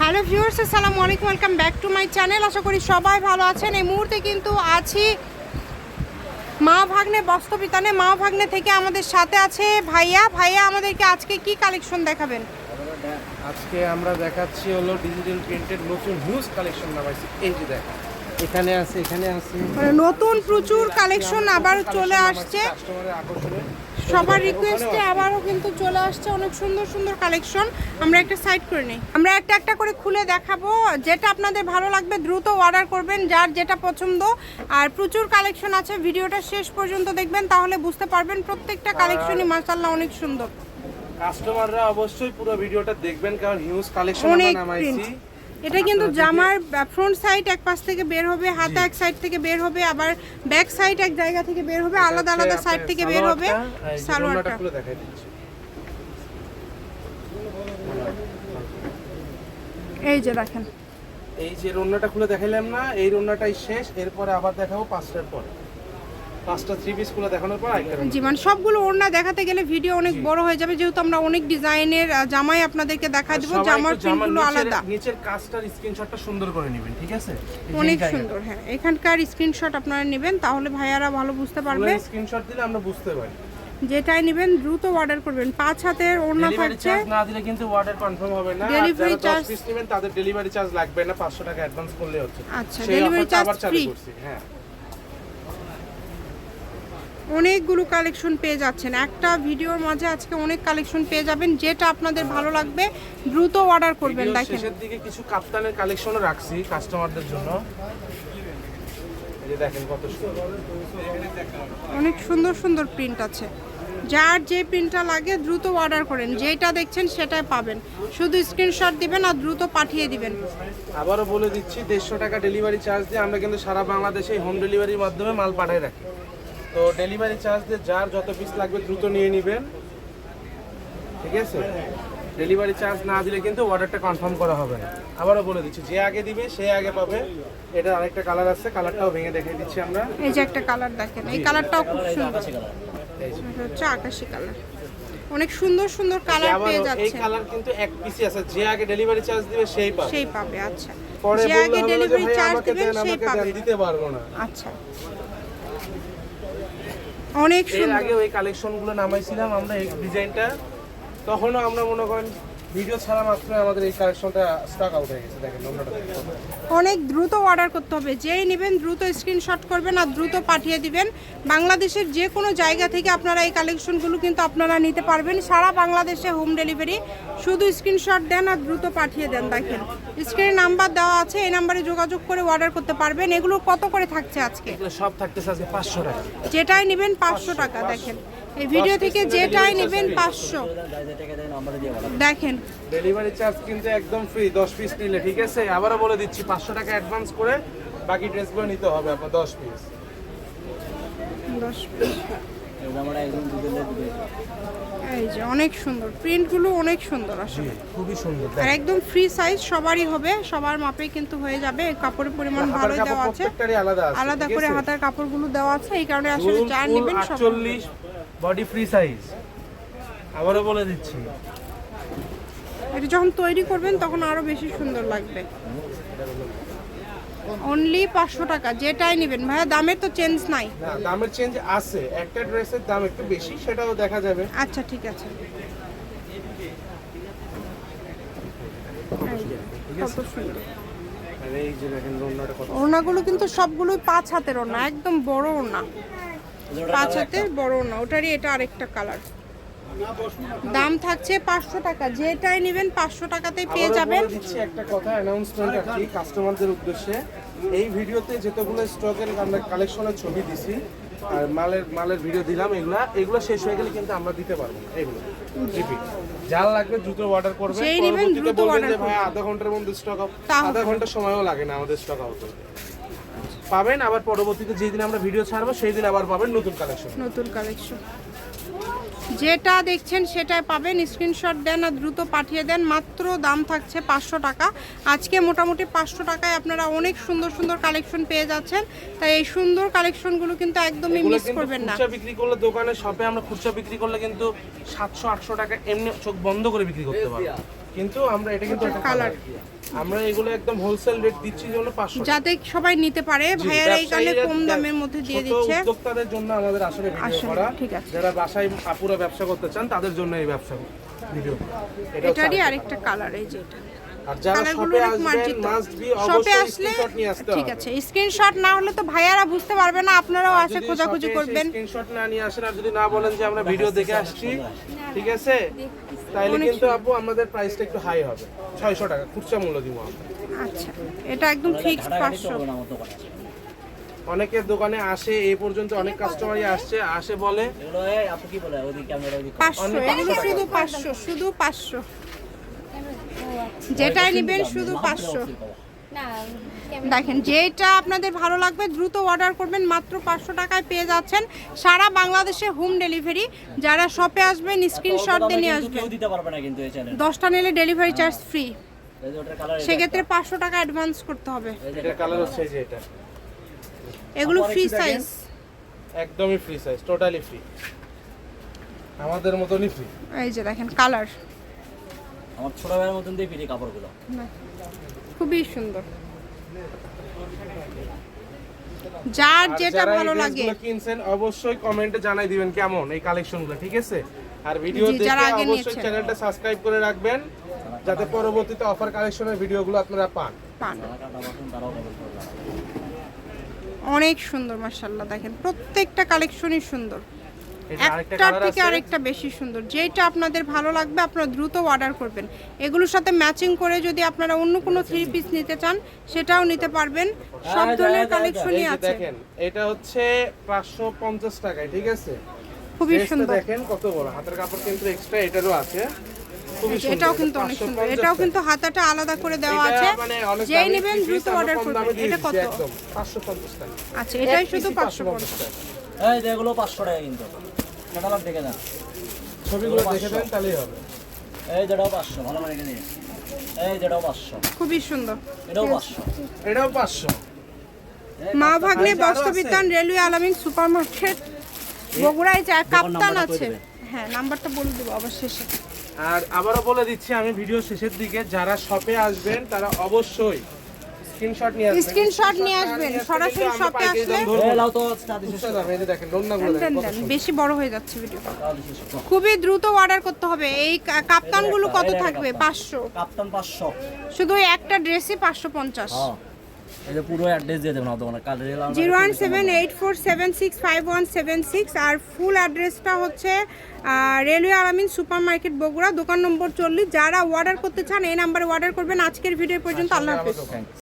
Hello viewers আসসালামু আলাইকুম welcome back to my channel আশা করি সবাই ভালো আছেন। এই মুহূর্তে কিন্তু আছি মা ভাগ্নে বস্তবিতানে মা ভাগ্নে থেকে আমাদের সাথে আছে ভাইয়া। ভাইয়া আমাদেরকে আজকে কি কালেকশন দেখাবেন? আজকে আমরা দেখাচ্ছি হলো ডিজিটাল প্রিন্টেড নতুন হিউজ কালেকশন নামাইছি। এই যে দেখ এখানে আছে এখানে আছে। মানে নতুন প্রচুর কালেকশন আবার চলে আসছে। কাস্টমারের আকর্ষণে সবার রিকোয়েস্টে আবারও কিন্তু চলে আসছে অনেক সুন্দর সুন্দর কালেকশন আমরা একটা সাইড করে নিই। আমরা একটা একটা করে খুলে দেখাবো। যেটা আপনাদের ভালো লাগবে দ্রুত অর্ডার করবেন যার যেটা পছন্দ। আর প্রচুর কালেকশন আছে। ভিডিওটা শেষ পর্যন্ত দেখবেন তাহলে বুঝতে পারবেন প্রত্যেকটা কালেকশনই মাসাল্লাহ অনেক সুন্দর। কাস্টমাররা অবশ্যই পুরো ভিডিওটা দেখবেন কারণ হিউজ কালেকশন আমরা নামাইছি এটা কিন্তু জামার ফ্রন্ট সাইড এক পাশ থেকে বের হবে হাতা এক সাইড থেকে বের হবে আবার ব্যাক সাইড এক জায়গা থেকে বের হবে আলাদা আলাদা সাইড থেকে বের হবে সালোয়ারটা এই যে দেখেন। এই যে রন্নাটা খুলে দেখাইলাম না এই রন্নাটাই শেষ এরপরে আবার দেখাবো পাঁচটার পর। পাঁচটা থ্রি পিস খুলে দেখানোর পর জি মানে সবগুলো ওড়না দেখাতে গেলে ভিডিও অনেক বড় হয়ে যাবে যেহেতু আমরা অনেক ডিজাইনের জামাই আপনাদেরকে দেখা দেবো জামার প্রিন্টগুলো আলাদা। নিচের কাজটার স্ক্রিনশটটা সুন্দর করে নেবেন ঠিক আছে? অনেক সুন্দর হ্যাঁ। এখানকার স্ক্রিনশট আপনারা নেবেন তাহলে ভাইয়ারা ভালো বুঝতে পারবে। স্ক্রিনশট দিলে আমরা বুঝতে পারি। যেটাই নেবেন দ্রুত অর্ডার করবেন। পাঁচ হাতের ওড়না থাকছে। চার্জ না দিলে কিন্তু অর্ডার কনফার্ম হবে না। Delivery আর যারা 10 charge- পিস নেবেন তাদের ডেলিভারি চার্জ লাগবে না 500 টাকা অ্যাডভান্স করলে হচ্ছে। আচ্ছা, চালু free। করছি হ্যাঁ। অনেকগুলো কালেকশন পেয়ে যাচ্ছেন। একটা ভিডিওর মাঝে আজকে অনেক কালেকশন পেয়ে যাবেন যেটা আপনাদের ভালো লাগবে দ্রুত অর্ডার করবেন দেখেন। শেষের দিকে কিছু কাপ্তানের কালেকশনও রাখছি কাস্টমারদের জন্য। অনেক সুন্দর সুন্দর প্রিন্ট আছে। যার যে প্রিন্টটা লাগে দ্রুত অর্ডার করেন। যেটা দেখছেন সেটাই পাবেন। শুধু স্ক্রিনশট দিবেন আর দ্রুত পাঠিয়ে দিবেন। আবারও বলে দিচ্ছি দেড়শো টাকা ডেলিভারি চার্জ দিয়ে আমরা কিন্তু সারা বাংলাদেশে হোম ডেলিভারির মাধ্যমে মাল পাঠাই রাখি। তো ডেলিভারি চার্জ দিয়ে যার যত পিস লাগবে দ্রুত নিয়ে নেবেন। ঠিক আছে? ডেলিভারি চার্জ না দিলে কিন্তু অর্ডারটা কনফার্ম করা হবে না। আবারও বলে দিচ্ছি যে আগে দিবে সে আগে পাবে। এটা আরেকটা কালার আছে কালারটাও ভেঙে দেখিয়ে দিচ্ছি আমরা। এই যে একটা কালার দেখেন এই কালারটাও খুব সুন্দর। এটা হচ্ছে আকাশি কালার অনেক সুন্দর সুন্দর কালার আবার পেয়ে এই কালার কিন্তু এক পিসই আছে যে আগে ডেলিভারি চার্জ দিবে সেই পাবে। সেই পাবে আচ্ছা। পরে যে আগে ডেলিভারি চার্জ আমাকে দিবেন সেই আমাকে পাবে। দিতে পারব না। আচ্ছা। অনেক সুন্দর। আগে ওই কালেকশনগুলো নামাইছিলাম আমরা এই ডিজাইনটা তখনও আমরা মনে করেন ভিডিও ছাড়া মাত্র আমাদের এই কালেকশনটা স্টক আউট হয়ে গেছে দেখেন নম্বরটা অনেক দ্রুত অর্ডার করতে হবে। যেই নেবেন দ্রুত স্ক্রিনশট করবেন আর দ্রুত পাঠিয়ে দিবেন। বাংলাদেশের যে কোনো জায়গা থেকে আপনারা এই কালেকশনগুলো কিন্তু আপনারা নিতে পারবেন। সারা বাংলাদেশে হোম ডেলিভারি শুধু স্ক্রিনশট দেন আর দ্রুত পাঠিয়ে দেন দেখেন। স্ক্রিনে নাম্বার দেওয়া আছে এই নাম্বারে যোগাযোগ করে অর্ডার করতে পারবেন। এগুলো কত করে থাকছে আজকে? সব থাকতেছে আজকে পাঁচশো টাকা। যেটাই নেবেন পাঁচশো টাকা দেখেন। এই ভিডিও থেকে যেটাই নেবেন পাঁচশো। দেখেন। ডেলিভারি চার্জ কিন্তু একদম ফ্রি দশ পিস নিলে ঠিক আছে? আবারও বলে দিচ্ছি পাঁচশো টাকা অ্যাডভান্স করে বাকি ড্রেসগুলো নিতে হবে আপনার দশ পিস দশ এই যে অনেক সুন্দর। প্রিন্টগুলো অনেক সুন্দর আসলে। খুবই সুন্দর আর একদম ফ্রি সাইজ সবারই হবে সবার মাপে কিন্তু হয়ে যাবে। কাপড়ের পরিমাণ ভালোই দেওয়া আছে। আলাদা আলাদা করে? হাতার কাপড়গুলো দেওয়া আছে। এই কারণে আসলে ফুল নেবেন সব আটচল্লিশ বডি ফ্রি সাইজ আবারও বলে দিচ্ছি। এটা যখন তৈরি করবেন তখন আরও বেশি সুন্দর লাগবে। অনলি পাঁচশো টাকা যেটাই নেবেন। ভাইয়া দামের তো চেঞ্জ নাই। না দামের চেঞ্জ আছে। একটা ড্রেসের দাম একটু বেশি সেটাও দেখা যাবে। আচ্ছা ঠিক আছে। ওড়নাগুলো কিন্তু সবগুলোই পাঁচ হাতের ওড়না একদম বড় ওড়না। পাঁচ হাতের বড় ওড়না ওটারই এটা আরেকটা কালার দাম থাকছে পাঁচশো টাকা যেটাই নেবেন পাঁচশো টাকাতেই পেয়ে যাবেন। একটা কথা অ্যানাউন্সমেন্ট আর কি কাস্টমারদের উদ্দেশ্যে। এই ভিডিওতে যতগুলো স্টকের আমরা কালেকশনের ছবি দিছি আর মালের মালের ভিডিও দিলাম এগুলা এগুলো শেষ হয়ে গেলে কিন্তু আমরা দিতে পারব না। এগুলো রিপিট যার লাগবে দ্রুত অর্ডার করবে পরবর্তীতে দ্রুত বলবেন যে ভাই আধা ঘণ্টার মধ্যে স্টক তাও আধা ঘণ্টা সময়ও লাগে না আমাদের স্টক আউট করতে। পাবেন আবার পরবর্তীতে যেদিন আমরা ভিডিও ছাড়বো সেই দিন আবার পাবেন নতুন কালেকশন নতুন কালেকশন যেটা দেখছেন সেটাই পাবেন। স্ক্রিনশট দেন আর দ্রুত পাঠিয়ে দেন। মাত্র দাম থাকছে পাঁচশো টাকা। আজকে মোটামুটি পাঁচশো টাকায় আপনারা অনেক সুন্দর সুন্দর কালেকশন পেয়ে যাচ্ছেন। তাই এই সুন্দর কালেকশনগুলো কিন্তু একদমই মিস করবেন না। খুচরা বিক্রি করলে দোকানে শপে আমরা খুচরা বিক্রি করলে কিন্তু সাতশো আটশো টাকা এমনি চোখ বন্ধ করে বিক্রি করতে পারব। কিন্তু আমরা এটা কিন্তু একটা কালার কালার আমরা এগুলো একদম হোলসেল রেট দিচ্ছি জন্য পাঁচশো যাতে সবাই নিতে পারে ভাইয়ারা এই কারণে কম দামের মধ্যে দিয়ে দিচ্ছে। উদ্যোক্তাদের জন্য আমাদের আসলে ভিডিও করা। ঠিক আছে। যারা বাসায় আপুরা ব্যবসা করতে চান তাদের জন্য এই ব্যবসা ভিডিও এটারই আরেকটা। কালার এই যে এটা। আর যারা শপে আসবেন মাস্ট বি অবশ্যই স্ক্রিনশট নিয়ে আসতে ঠিক আছে স্ক্রিনশট না হলে তো ভাইয়ারা বুঝতে পারবে না আপনারাও আসে খোঁজাখুঁজি করবেন। স্ক্রিনশট না নিয়ে আসেন আর যদি না বলেন যে আমরা ভিডিও দেখে আসছি ঠিক আছে? তাইলে কিন্তু আপু আমাদের প্রাইসটা একটু হাই হবে। 600 টাকা খুচরা মূল্য দিব আমরা। আচ্ছা এটা একদম ফিক্সড পাঁচশো। আমার দোকানে। অনেকের দোকানে আসে এই পর্যন্ত অনেক কাস্টমারই আসছে আসে বলে আপু কি বলে ওদিকে ক্যামেরা ওদিকে পাঁচশো শুধু পাঁচশো শুধু পাঁচশো। যেটাই নেবেন শুধু পাঁচশো। দেখেন যেটা আপনাদের ভালো লাগবে দ্রুত অর্ডার করবেন মাত্র পাঁচশো টাকায় পেয়ে যাচ্ছেন সারা বাংলাদেশে হোম ডেলিভারি যারা শপে আসবেন স্ক্রিনশট দিয়ে নিয়ে আসবেন কেউ দিতে পারবে না কিন্তু এই চ্যানেল দশটা নিলে ডেলিভারি চার্জ ফ্রি সেক্ষেত্রে পাঁচশো টাকা অ্যাডভান্স করতে হবে। এটা কালার হচ্ছে এই যে এটা। এগুলো ফ্রি সাইজ একদমই ফ্রি সাইজ টোটালি ফ্রি আমাদের মতনই ফ্রি এই যে দেখেন কালার আমার ছোট ভাইয়ের মতন দিয়ে ফিরি কাপড়গুলো। খুবই সুন্দর। যার যেটা ভালো লাগে। কিনছেন অবশ্যই কমেন্টে জানাই দিবেন কেমন এই কালেকশনগুলো ঠিক আছে? আর ভিডিও দেখে অবশ্যই চ্যানেলটা সাবস্ক্রাইব করে রাখবেন যাতে পরবর্তীতে অফার কালেকশনের ভিডিওগুলো আপনারা পান। অনেক সুন্দর মার্শাল্লাহ দেখেন প্রত্যেকটা কালেকশনই সুন্দর। একটার থেকে আরেকটা বেশি সুন্দর। যেটা আপনাদের ভালো লাগবে আপনারা দ্রুত অর্ডার করবেন। এগুলোর সাথে ম্যাচিং করে যদি আপনারা অন্য কোনো থ্রি পিস নিতে চান সেটাও নিতে পারবেন। সব হ্যাঁ, ধরনের হ্যাঁ, হ্যাঁ, কালেকশনই আছে। দেখেন এটা হচ্ছে 550 টাকায় ঠিক আছে? খুবই সুন্দর। দেখেন কত বড়। হাতের কাপড় কিন্তু এক্সট্রা এটারও আছে। এটাও কিন্তু অনেক সুন্দর। এটাও কিন্তু হাতাটা আলাদা করে দেওয়া আছে। মানে যেই নেবেন দ্রুত অর্ডার করবেন। এটা কত? 550 টাকা। আচ্ছা এটাই শুধু 550 টাকা। এই যে এগুলো পাঁচশো টাকা কিন্তু। ক্যাটালগ দেখে না ছবিগুলো দেখে দেন তাহলেই হবে। এই যেটাও পাঁচশো ভালো করে রেখে দিয়ে এই যেটাও পাঁচশো। খুবই সুন্দর। এটাও পাঁচশো। এটাও 500 মা ভাগ্নে আর বস্ত্রবিতান রেলওয়ে আলামিন সুপার মার্কেট বগুড়ায় যা কাপ্তান আছে। হ্যাঁ নাম্বারটা বলে দেবো অবশেষে। আর আবারও বলে দিচ্ছি আমি ভিডিও শেষের দিকে যারা শপে আসবেন তারা অবশ্যই স্ক্রিনশট নিয়ে আসবেন। স্ক্রিনশট নিয়ে আসবেন সরাসরি শপে আসলে লাও তো শেষ এই যে দেখেন দেখেন। বেশি বড় হয়ে যাচ্ছে ভিডিও। খুবই দ্রুত অর্ডার করতে হবে। এই কাপ্তানগুলো কত থাকবে? পাঁচশো। কাপ্তান পাঁচশো। শুধু একটা ড্রেসই পাঁচশো পঞ্চাশ। হ্যাঁ। এই যে পুরো অ্যাড্রেস দিয়ে দেবেন দোকানে কাল rail zero one seven eight four seven six five one seven six আর ফুল অ্যাড্রেসটা হচ্ছে railway Alamin super market Bogura দোকান নম্বর চল্লিশ। যারা অর্ডার করতে চান এই নাম্বারে অর্ডার করবেন। আজকের ভিডিও পর্যন্ত আল্লাহ হাফিজ। থ্যাংকস